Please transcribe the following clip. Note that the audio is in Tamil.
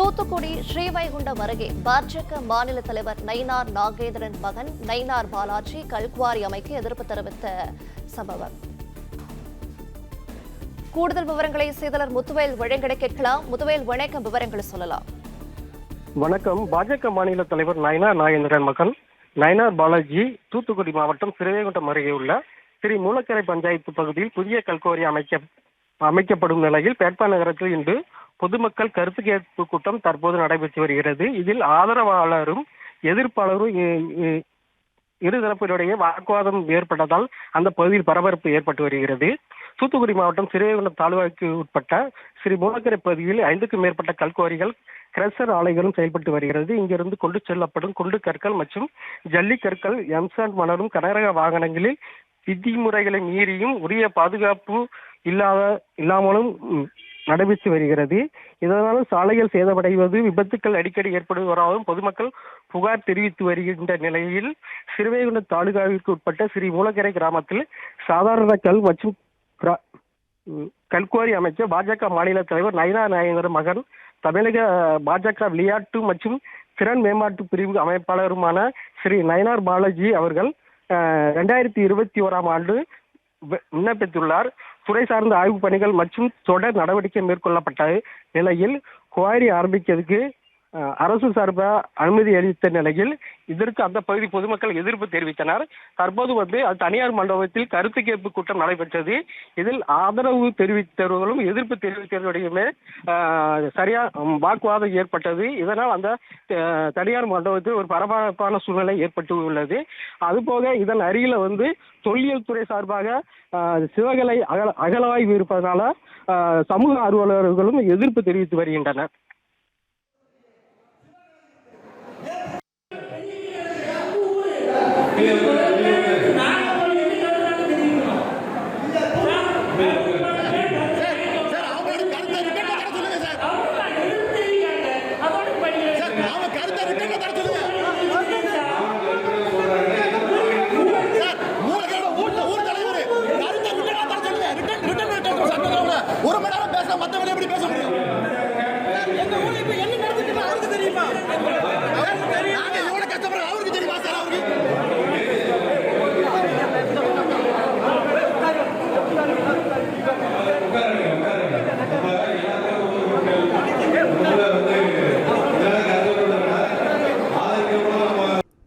தூத்துக்குடி ஸ்ரீவைகுண்டம் அருகே பாஜக மாநில தலைவர் நயினார் நாகேந்திரன் மகன் நயினார் பாலாஜி கல்குவாரி அமைக்க எதிர்ப்பு தெரிவித்த சம்பவம். கூடுதல் விவரங்களை செய்தலர் முத்துவேல் வழங்கிட கேட்கலாம். முத்துவேல் வணக்கம். விவரங்களை சொல்லலாம். வணக்கம். பாஜக மாநில தலைவர் நயனார் நாகேந்திரன் மகன் நயனார் பாலாஜி தூத்துக்குடி மாவட்டம் சிறுவைகுண்டம் அருகே உள்ள ஸ்ரீ மூலக்கரை பஞ்சாயத்து பகுதியில் புதிய கல்குவாரி அமைக்க அமைக்கப்படும் நிலையில் பேட்பா நகரத்தில் இன்று பொதுமக்கள் கருத்து கேட்பு கூட்டம் தற்போது நடைபெற்று வருகிறது. இதில் ஆதரவாளரும் எதிர்ப்பாளரும் இரு இ- இருதரப்பினுடைய வாக்குவாதம் ஏற்பட்டதால் அந்த பகுதியில் பரபரப்பு ஏற்பட்டு வருகிறது. தூத்துக்குடி மாவட்டம் சிறுவைகுண்டம் தாலுவாக்கு உட்பட்ட ஸ்ரீ மூலக்கரை பகுதியில் ஐந்துக்கும் மேற்பட்ட கல்குவாரிகள் கிரஷர் ஆலைகளும் செயல்பட்டு வருகிறது. இங்கிருந்து கொண்டு செல்லப்படும் குண்டு கற்கள் மற்றும் ஜல்லி கற்கள் எம்சாண்ட் மணலும் கனரக வாகனங்களில் விதிமுறைகளை மீறியும் உரிய பாதுகாப்பு இல்லாத இல்லாமலும் நடைபெற்று வருகிறது. இதனால் சாலைகள் சேதமடைவது விபத்துக்கள் அடிக்கடி ஏற்படுவதாகவும் பொதுமக்கள் புகார் தெரிவித்து வருகின்ற நிலையில் சிறுவைகுண்டம் தாலுகாவிற்கு உட்பட்ட ஸ்ரீ மூலக்கரை கிராமத்தில் சாதாரண கல் மற்றும் கல்குவாரி அமைச்சர் பாஜக மாநில தலைவர் நயனா நாயகர் மகன் தமிழக பாஜக விளையாட்டு மற்றும் திறன் மேம்பாட்டு பிரிவு அமைப்பாளருமான ஸ்ரீ நயனார் பாலாஜி அவர்கள் ரெண்டாயிரத்தி இருபத்தி ஓராம் ஆண்டு விண்ணப்பித்துள்ளார். துறை சார்ந்த ஆய்வுப் பணிகள் மற்றும் தொடர் நடவடிக்கை மேற்கொள்ளப்பட்ட நிலையில் குவாரி ஆரம்பிக்கிறதுக்கு அரசு சார்பாக அனுமதி அளித்த நிலையில் இதற்கு அந்த பகுதி பொதுமக்கள் எதிர்ப்பு தெரிவித்தனர். தற்போது வந்து அது தனியார் மண்டபத்தில் கருத்து கேட்பு கூட்டம் நடைபெற்றது. இதில் ஆதரவு தெரிவித்தவர்களும் எதிர்ப்பு தெரிவித்தவர்களுடையுமே சரியா வாக்குவாதம் ஏற்பட்டது. இதனால் அந்த தனியார் மண்டபத்தில் ஒரு பரபரப்பான சூழ்நிலை ஏற்பட்டு உள்ளது அதுபோக இதன் அருகில வந்து தொல்லியல் துறை சார்பாக சிவகலை அகல அகலவாய்வு இருப்பதனால சமூக ஆர்வலர்களும் எதிர்ப்பு தெரிவித்து வருகின்றனர். Amen.